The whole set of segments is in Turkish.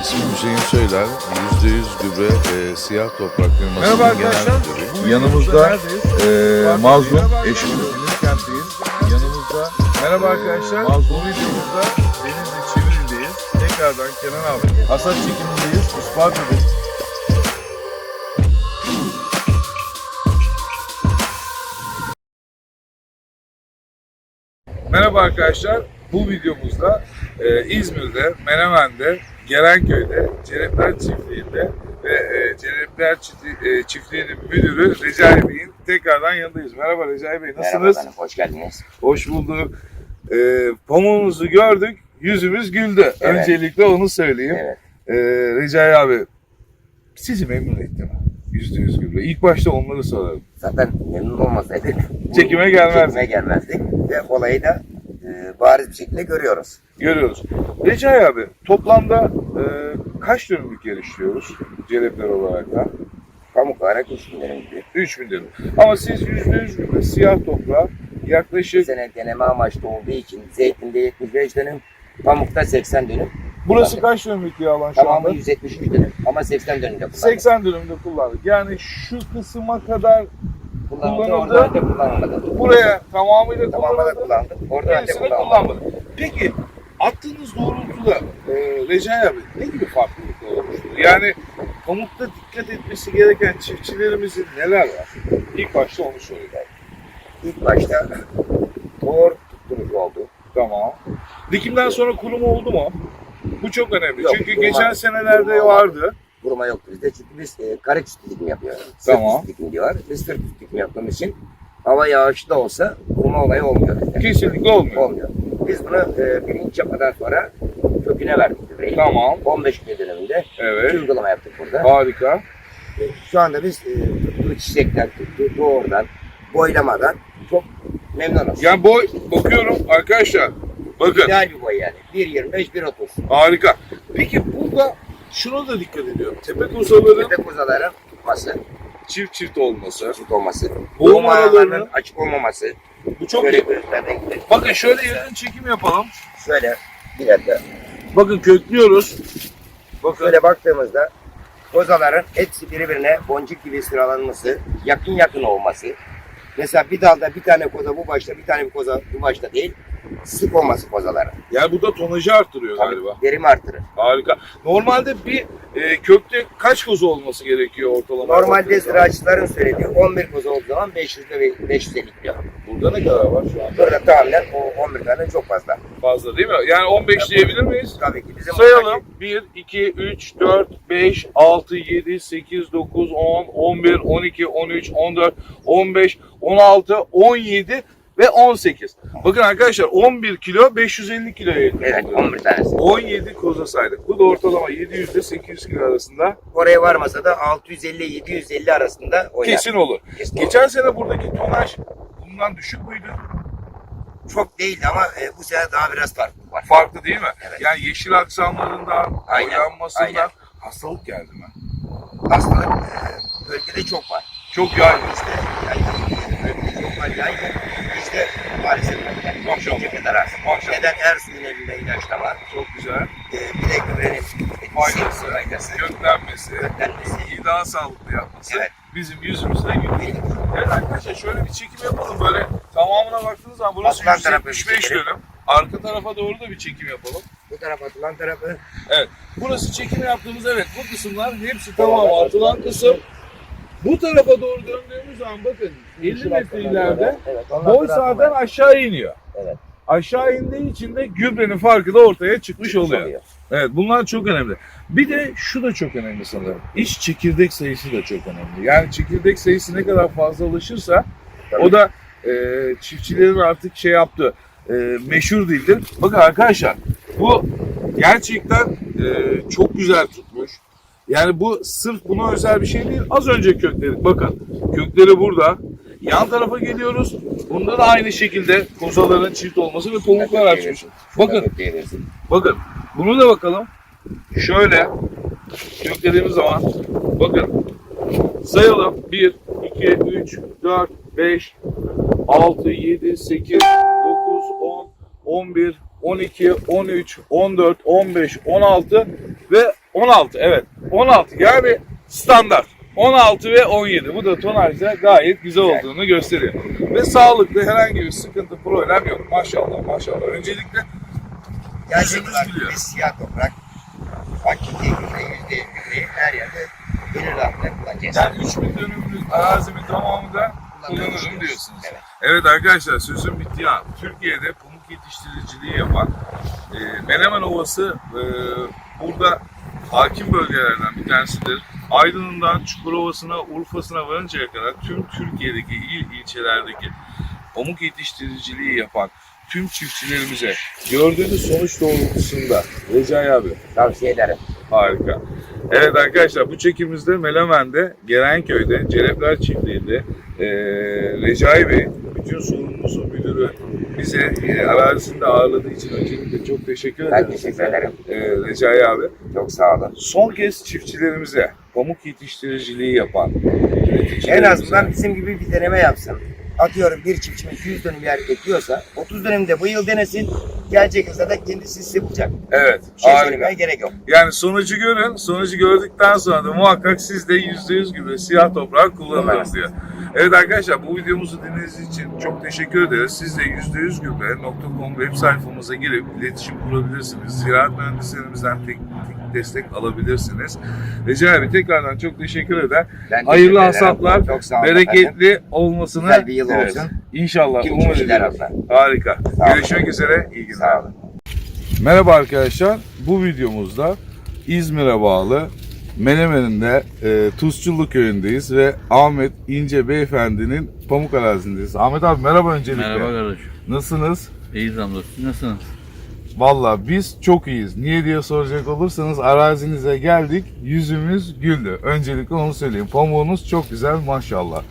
İsmim Hüseyin Söyler. %100 gübre e, siyah toprak firmasının Merhaba genel arkadaşlar. Bu Yanımızda e, Mazlum merhaba eşim. arkadaşlar, Kent'teyiz. Yanımızda Merhaba e, arkadaşlar. Mazlum videomuzda Denizli Çivili'deyiz. Tekrardan Kenan abi. Hasat çekimindeyiz. Isparta'dayız. Merhaba arkadaşlar. Bu videomuzda e, İzmir'de, Menemen'de, Gerenköy'de, Cerepler Çiftliği'nde ve e, Cerepler e, Çiftliği'nin müdürü Recai Bey'in tekrardan yanındayız. Merhaba Recai Bey, nasılsınız? Merhaba efendim, hoş geldiniz. Hoş bulduk. E, pamuğunuzu gördük, yüzümüz güldü. Evet. Öncelikle onu söyleyeyim. Evet. E, Recai abi, sizi memnun etti mi? Yüzde yüz güldü. İlk başta onları sorarım. Zaten memnun olmasaydık Çekime gelmezdik. Çekime gelmezdik ve olayı da e, bariz bir şekilde görüyoruz. Görüyoruz. Recai abi, toplamda e, kaç dönümlük yer işliyoruz? Celepler olarak da. Pamuk olarak düşünüyorum gibi. 3000 dönüm. Ama siz yüzde yüz gübre siyah toprağa Bu yaklaşık sene deneme amaçlı olduğu için zeytinde 75 dönüm, pamukta 80 dönüm. burası kaç dönümlük bir alan şu anda? Tamamı 173 dönüm ama 80 dönümde kullandık. 80 dönümde kullandık. Yani şu kısma kadar kullanıldı. Orada halde kullanılmadı. buraya tamamıyla Tamamı da kullanıldı. kullandık. Orada halde Gerisini kullanılmadı. kullanmadık. Peki attığınız doğrultuda e, Recai abi ne gibi farklılıklar olmuştu? Yani pamukta dikkat etmesi gereken çiftçilerimizin neler var? İlk başta onu söyleyeyim. İlk başta doğru tutturucu oldu. Tamam. Dikimden sonra kurum oldu mu? Bu çok önemli. Yok, Çünkü kuruma- geçen senelerde kuruma- vardı. Vurma yoktu bizde çünkü biz e, kare üstü dikim yapıyoruz. Tamam. Sırt üstü dikim diyorlar. Biz sırt üstü dikim yaptığımız için hava yağışlı da olsa vurma olayı olmuyor bizde. Kesinlikle olmuyor. Olmuyor. Biz bunu e, birinci yapmadan sonra köküne verdik gübreyi. Tamam. 15 gün döneminde Evet. uygulama yaptık burada. Harika. E, Şu anda biz e, çiçekten, doğrudan, boylamadan çok memnunuz. Yani boy bakıyorum arkadaşlar. Bakın İdeal bir boy yani. 1.25, 1.30. harika. Peki burada şuna da dikkat ediyorum. Tepe kozaların Tepe kuzaların tutması, çift çift olması. çift olması, Boğum aralarının- açık olmaması. Bu çok gidelim. Bakın şöyle yakın çekim yapalım. Şöyle bir dakika. Bakın köklüyoruz. Bakın. Şöyle baktığımızda kozaların hepsi birbirine boncuk gibi sıralanması, yakın yakın olması. Mesela bir dalda bir tane koza bu başta, bir tane bir koza bu başta değil. Sık olması kozaların. Yani bu da tonajı arttırıyor Tabii galiba. verim artırır. Harika. Normalde bir e, kökte kaç koza olması gerekiyor ortalama? Normalde ziraatçıların söylediği 11 koza olduğu zaman 500 ve 550 kilo. Burada ne kadar var şu anda? Burada tahminen o 11 tane çok fazla. Fazla değil mi? Yani 15 diyebilir miyiz? Tabii ki bizim Sayalım. 1, 2, 3, 4, 5, 6, 7, 8, 9, 10, 11, 12, 13, 14, 15, 16, 17 ve 18. Bakın arkadaşlar 11 kilo 550 kiloya yakın. Evet 11 tanesi. 17 koza saydık. Bu da ortalama 700 ile 800 kilo arasında Oraya varmasa da 650-750 arasında oynar. kesin olur. Kesin Geçen sene buradaki tonaj bundan düşük müydü? Çok değildi ama e, bu sene daha biraz farklı var. Farklı değil mi? Evet. Yani yeşil aksamlarından, Aynen, boyanmasından aynen. hastalık geldi mi? Hastalık e, bölgede çok var. Çok yaygın. İşte çok var yaygın. Maşallah. kadar az. Maşallah. Neden her suyun elinde ilaçla var. Çok güzel. E, bir de gübrenin Faydası, faydası. Köklenmesi. iyi daha sağlıklı yapması Evet. bizim yüzümüzde gülüyor. Evet arkadaşlar şöyle bir çekim yapalım böyle tamamına baktığınız zaman burası tarafı 175 çekelim. dönüm. Arka tarafa doğru da bir çekim yapalım. Bu tarafa atılan tarafı Evet. Burası çekim yaptığımız evet bu kısımlar hepsi tamam atılan kısım. Bu tarafa doğru döndüğümüz zaman bakın 50 metre ileride Evet, boy var. aşağı iniyor. Evet. Aşağı indiği için de gübrenin farkı da ortaya çıkmış oluyor. oluyor. Evet bunlar çok önemli. Bir de şu da çok önemli sanırım. İç çekirdek sayısı da çok önemli. Yani çekirdek sayısı ne kadar fazla ulaşırsa Tabii. o da e, çiftçilerin artık şey yaptı e, meşhur değildir. Bakın arkadaşlar bu gerçekten e, çok güzel tutmuş. Yani bu sırf buna özel bir şey değil. Az önce kökleri bakın kökleri burada. Yan tarafa geliyoruz. Bunda da aynı şekilde kozaların çift olması ve pamuklar açmış. Bakın. Bakın bunu da bakalım. Şöyle köklediğimiz zaman bakın sayalım. 1, 2, 3, 4, 5, 6, 7, 8, 9, 10, 11, 12, 13, 14, 15, 16 ve 16 evet 16 yani standart 16 ve 17 bu da tonajda gayet güzel olduğunu gösteriyor. Ve sağlıklı herhangi bir sıkıntı problem yok maşallah maşallah. Öncelikle Gerçek Yüzümüz bir siyah toprak. Gübre, yüzde gübre her yerde gönül rahatlıkla kullanacağız. yani 3000 dönümlük arazimin tamamında kullanırım diyorsunuz. Evet. Evet arkadaşlar sözüm bitti ya. Türkiye'de pamuk yetiştiriciliği yapan e, Menemen Ovası e, burada hakim bölgelerden bir tanesidir. Aydın'ından Çukurova'sına, Urfa'sına varıncaya kadar tüm Türkiye'deki il ilçelerdeki pamuk yetiştiriciliği yapan tüm çiftçilerimize gördüğünüz sonuç doğrultusunda Recai abi Tavsiye ederim. Harika. Evet arkadaşlar bu çekimimizde Melemen'de, Gerenköy'de, Celepler Çiftliği'nde eee Recai Bey, bütün sorumlusu müdürü bize e, arazisinde ağırladığı için öncelikle çok teşekkür ederim. Ben teşekkür ederim. Eee Recai abi. Çok sağ olun. Son kez çiftçilerimize, pamuk yetiştiriciliği yapan En azından bizim gibi bir deneme yapsın. Atıyorum bir çiftçimiz 100 dönüm yer ekiyorsa 30 dönümde bu yıl denesin. Gelecek yılda da kendisi sizi bulacak. Evet, Bir şey harika. söylemeye gerek yok. Yani sonucu görün, sonucu gördükten sonra da muhakkak siz de %100 gübre siyah toprak kullanırız diyor. Evet arkadaşlar bu videomuzu dinlediğiniz için çok teşekkür ederiz. Siz de %100gübre.com web sayfamıza girip iletişim kurabilirsiniz. Ziraat mühendislerimizden teknik destek alabilirsiniz. Recep abi tekrardan çok teşekkür eder. Ben Hayırlı teşekkür ederim. hasatlar, Çok sağ olun bereketli olmasını Güzel bir yıl dileriz. olsun. İnşallah. Çiftçiler ediyoruz. adına. Harika. Olun. Görüşmek üzere. İyi günler. Sağ olun. Merhaba arkadaşlar. Bu videomuzda İzmir'e bağlı Menemen'in de e, Tuzçullu köyündeyiz ve Ahmet İnce beyefendinin pamuk arazindeyiz. Ahmet abi merhaba öncelikle. Merhaba kardeşim. Nasılsınız? İyiyiz hamdolsun. Nasılsınız? Valla biz çok iyiyiz. Niye diye soracak olursanız arazinize geldik. Yüzümüz güldü. Öncelikle onu söyleyeyim. Pamuğunuz çok güzel maşallah.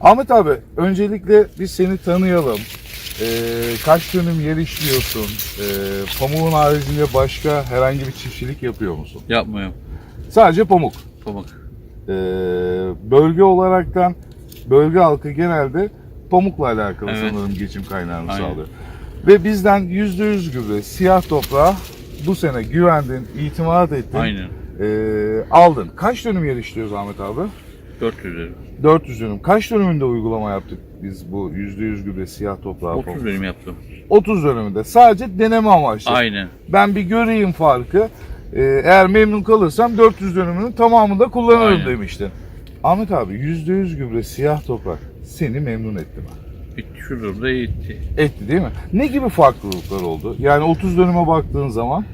Ahmet abi öncelikle biz seni tanıyalım. Ee, kaç dönüm yer işliyorsun? Ee, pamuğun haricinde başka herhangi bir çiftçilik yapıyor musun? Yapmıyorum. Sadece pamuk. Pamuk. Ee, bölge olaraktan bölge halkı genelde pamukla alakalı Evet. sanırım geçim kaynağını Aynen. sağlıyor. Ve bizden %100 gübre siyah toprağa bu sene güvendin, itimat ettin, Aynen. ee, aldın. Kaç dönüm yer işliyoruz Ahmet abi? 400 lira. 400 dönüm. Kaç dönümünde uygulama yaptık biz bu %100 gübre siyah toprağa? 30 pamuk? bölüm yaptım. 30 dönümünde. Sadece deneme amaçlı. Aynen. Ben bir göreyim farkı. Ee, eğer memnun kalırsam 400 dönümünün tamamını da kullanırım Aynen. demiştin. Ahmet abi %100 gübre siyah toprak seni memnun etti mi? Bitti şu durumda gitti. Etti değil mi? Ne gibi farklılıklar oldu? Yani 30 dönüme baktığın zaman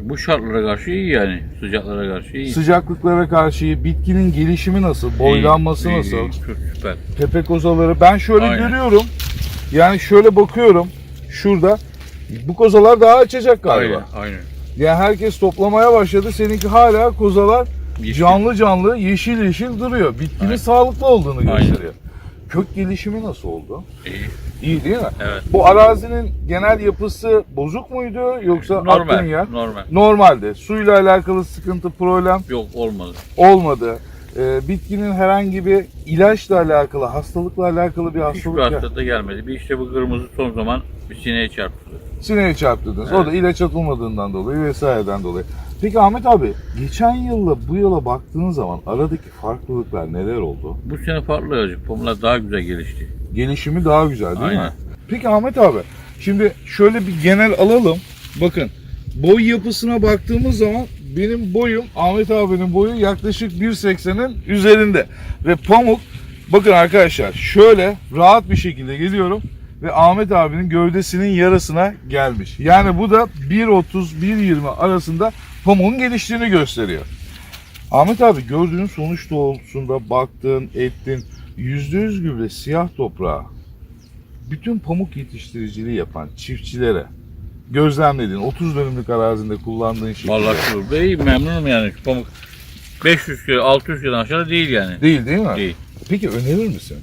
Bu şartlara karşı iyi yani. Sıcaklara karşı iyi. sıcaklıklara karşı bitkinin gelişimi nasıl? Boylanması İyi, nasıl? iyi, Çok süper. Tepe kozaları. Ben şöyle Aynen. görüyorum. Yani şöyle bakıyorum. Şurada bu kozalar daha açacak galiba. Aynen. Aynen. Yani herkes toplamaya başladı. Seninki hala kozalar Yeşil. canlı canlı yeşil yeşil duruyor. Bitkinin Aynen. sağlıklı olduğunu Aynen. gösteriyor. Kök gelişimi nasıl oldu? İyi. İyi değil mi? Evet. Bu arazinin genel yapısı bozuk muydu yoksa Normal. yer? Normal. Normalde. Suyla alakalı sıkıntı, problem Yok olmadı. olmadı. Ee, bitkinin herhangi bir ilaçla alakalı, hastalıkla alakalı bir Hiçbir hastalık hasta da gelmedi. Bir işte bu kırmızı son zaman bir sineğe çarptı. Sineğe çarptırdınız. O Evet. da ilaç atılmadığından dolayı vesaireden dolayı. Peki Ahmet abi, geçen yılla bu yıla baktığın zaman aradaki farklılıklar neler oldu? Bu sene farklı olacak. Pamuklar daha güzel gelişti. Gelişimi daha güzel değil mi? Aynen. Peki Ahmet abi, şimdi şöyle bir genel alalım. Bakın, boy yapısına baktığımız zaman benim boyum, Ahmet abinin boyu yaklaşık 1.80'in üzerinde. Ve pamuk, bakın arkadaşlar şöyle rahat bir şekilde geliyorum ve Ahmet abinin gövdesinin yarısına gelmiş. Yani bu da 1.30-1.20 arasında pamuğun geliştiğini gösteriyor. Ahmet abi gördüğün sonuç doğrultusunda baktın, ettin. %100 gübre siyah toprağa bütün pamuk yetiştiriciliği yapan çiftçilere gözlemlediğin 30 dönümlük arazinde kullandığın şey Vallahi şu iyi. Memnunum yani. Şu pamuk 500 kilo, 600 kilo aşağı değil yani. değil değil mi? Değil. Peki önerir misin?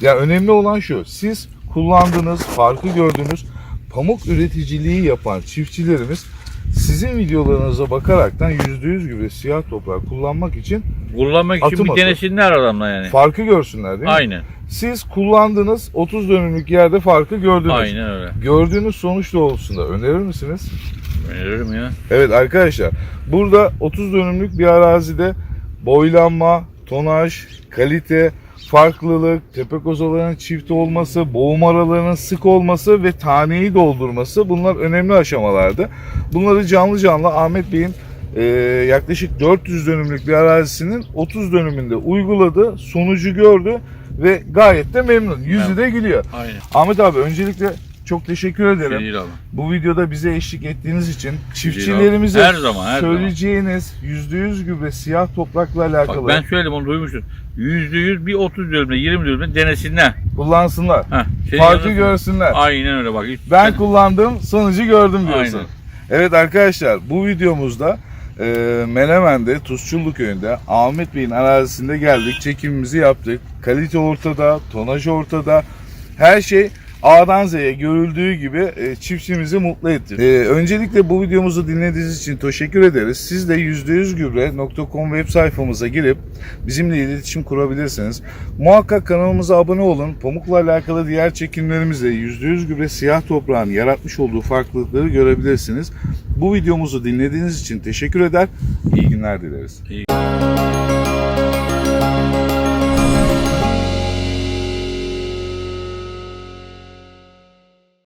Ya önemli olan şu. Siz kullandığınız, farkı gördüğünüz pamuk üreticiliği yapan çiftçilerimiz sizin videolarınıza bakaraktan %100 gübre siyah toprağı kullanmak için Kullanmak için Atım bir atı. denesinler adamla yani. farkı görsünler değil mi? Aynen. Siz kullandığınız 30 dönümlük yerde farkı gördünüz. Aynen öyle. Gördüğünüz sonuç doğrultusunda önerir misiniz? Öneririm ya. Evet arkadaşlar burada 30 dönümlük bir arazide boylanma, tonaj, kalite, farklılık, tepe kozalarının çift olması, boğum aralarının sık olması ve taneyi doldurması bunlar önemli aşamalardı. Bunları canlı canlı Ahmet Bey'in e, yaklaşık 400 dönümlük bir arazisinin 30 dönümünde uyguladı, sonucu gördü ve gayet de memnun. Yüzü de gülüyor. Aynen. Ahmet abi öncelikle çok teşekkür ederim. Şey değil abi. Bu videoda bize eşlik ettiğiniz için çiftçilerimize Her zaman, her söyleyeceğiniz %100 gübre siyah toprakla alakalı Bak ben söyledim onu duymuşsun. Yüzde yüz bir 30 dönümde 20 dönümde denesinler. kullansınlar. Heh, senin Farkı görsünler. Aynen öyle bak. Hiç- Ben kullandım, sonucu gördüm diyorsun. Aynen. Evet arkadaşlar bu videomuzda e, Menemen'de Tuzçullu köyünde Ahmet Bey'in arazisinde geldik. Çekimimizi yaptık. Kalite ortada, tonaj ortada. Her şey A'dan Z'ye görüldüğü gibi e, çiftçimizi mutlu etti. E, öncelikle bu videomuzu dinlediğiniz için teşekkür ederiz. Siz de %100gübre.com web sayfamıza girip bizimle iletişim kurabilirsiniz. Muhakkak kanalımıza abone olun. Pamukla alakalı diğer çekimlerimizde %100 gübre siyah toprağın yaratmış olduğu farklılıkları görebilirsiniz. Bu videomuzu dinlediğiniz için teşekkür eder. İyi günler dileriz. İyi.